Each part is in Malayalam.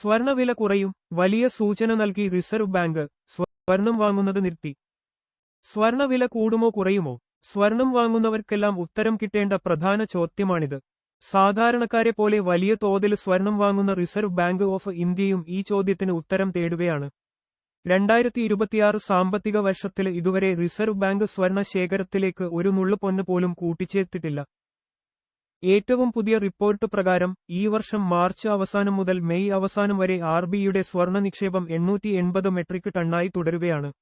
സ്വർണവില കുറയും. വലിയ സൂചന നൽകി റിസർവ് ബാങ്ക് സ്വർണം വാങ്ങുന്നത് നിർത്തി. സ്വർണവില കൂടുമോ കുറയുമോ? സ്വർണം വാങ്ങുന്നവർക്കെല്ലാം ഉത്തരം കിട്ടേണ്ട പ്രധാന ചോദ്യമാണിത്. സാധാരണക്കാരെ പോലെ വലിയ തോതിൽ സ്വർണം വാങ്ങുന്ന റിസർവ് ബാങ്ക് ഓഫ് ഇന്ത്യയും ഈ ചോദ്യത്തിന് ഉത്തരം തേടുകയാണ്. രണ്ടായിരത്തി ഇരുപത്തിയാറ് സാമ്പത്തിക വർഷത്തിൽ ഇതുവരെ റിസർവ് ബാങ്ക് സ്വർണ ശേഖരത്തിലേക്ക് ഒരു നുള്ളു പൊന്ന് പോലും കൂട്ടിച്ചേർത്തിട്ടില്ല. ഏറ്റവും പുതിയ റിപ്പോർട്ട് പ്രകാരം ഈ വർഷം മാർച്ച് അവസാനം മുതൽ മെയ് അവസാനം വരെ ആർ ബിയുടെ സ്വർണ നിക്ഷേപം എണ്ണൂറ്റി എൺപത് മെട്രിക് ടണ്ണായി തുടരുകയാണ്.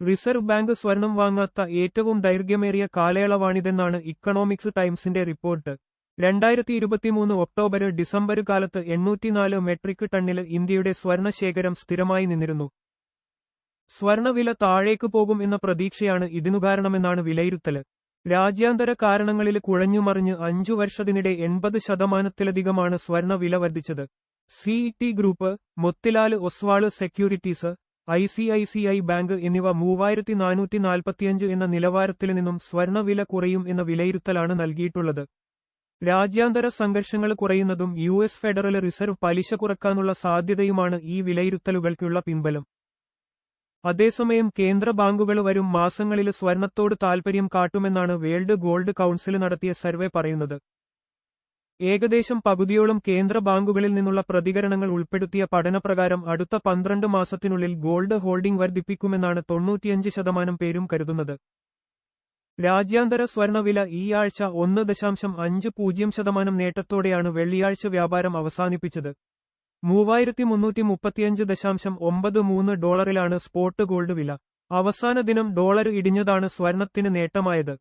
റിസർവ് ബാങ്ക് സ്വർണം വാങ്ങാത്ത ഏറ്റവും ദൈർഘ്യമേറിയ കാലയളവാണിതെന്നാണ് ഇക്കണോമിക്സ് ടൈംസിന്റെ റിപ്പോർട്ട്. രണ്ടായിരത്തി ഇരുപത്തിമൂന്ന് ഒക്ടോബർ ഡിസംബർ കാലത്ത് എണ്ണൂറ്റിനാല് മെട്രിക് ടണ്ണിൽ ഇന്ത്യയുടെ സ്വർണ ശേഖരം സ്ഥിരമായി നിന്നിരുന്നു. സ്വർണവില താഴേക്ക് പോകും എന്ന പ്രതീക്ഷയാണ് ഇതിനു കാരണമെന്നാണ് വിലയിരുത്തൽ. രാജ്യാന്തര കാരണങ്ങളിൽ കുഴഞ്ഞുമറിഞ്ഞ് അഞ്ചു വർഷത്തിനിടെ എൺപത് ശതമാനത്തിലധികമാണ് സ്വർണ വില വർദ്ധിച്ചത്. CET group Motilal Oswal securities I C I C I bank എന്നിവ മൂവായിരത്തി നാനൂറ്റി നാൽപ്പത്തിയഞ്ച് എന്ന നിലവാരത്തിൽ നിന്നും സ്വർണവില കുറയും എന്ന വിലയിരുത്തലാണ് നൽകിയിട്ടുള്ളത്. രാജ്യാന്തര സംഘർഷങ്ങൾ കുറയുന്നതും യു എസ് ഫെഡറൽ റിസർവ് പലിശ കുറക്കാനുള്ള സാധ്യതയുമാണ് ഈ വിലയിരുത്തലുകൾക്കുള്ള പിൻബലം. അതേസമയം കേന്ദ്ര ബാങ്കുകൾ വരും മാസങ്ങളിൽ സ്വർണത്തോട് താൽപര്യം കാട്ടുമെന്നാണ് വേൾഡ് ഗോൾഡ് കൌൺസിൽ നടത്തിയ സർവേ പറയുന്നത്. ഏകദേശം പകുതിയോളം കേന്ദ്ര ബാങ്കുകളിൽ നിന്നുള്ള പ്രതികരണങ്ങൾ ഉൾപ്പെടുത്തിയ പഠനപ്രകാരം അടുത്ത പന്ത്രണ്ട് മാസത്തിനുള്ളിൽ ഗോൾഡ് ഹോൾഡിംഗ് വർദ്ധിപ്പിക്കുമെന്നാണ് തൊണ്ണൂറ്റിയഞ്ച് ശതമാനം പേരും കരുതുന്നത്. രാജ്യാന്തര സ്വർണവില ഈ ആഴ്ച ഒന്ന് ദശാംശം അഞ്ച് പൂജ്യം ശതമാനം നേട്ടത്തോടെയാണ് വെള്ളിയാഴ്ച വ്യാപാരം അവസാനിപ്പിച്ചത്. മൂവായിരത്തി മുന്നൂറ്റി മുപ്പത്തിയഞ്ച് ദശാംശം ഒമ്പത് മൂന്ന് ഡോളറിലാണ് സ്പോട്ട് ഗോൾഡ് വില. അവസാന ദിനം ഡോളർ ഇടിഞ്ഞതാണ് സ്വർണത്തിന് നേട്ടമായത്.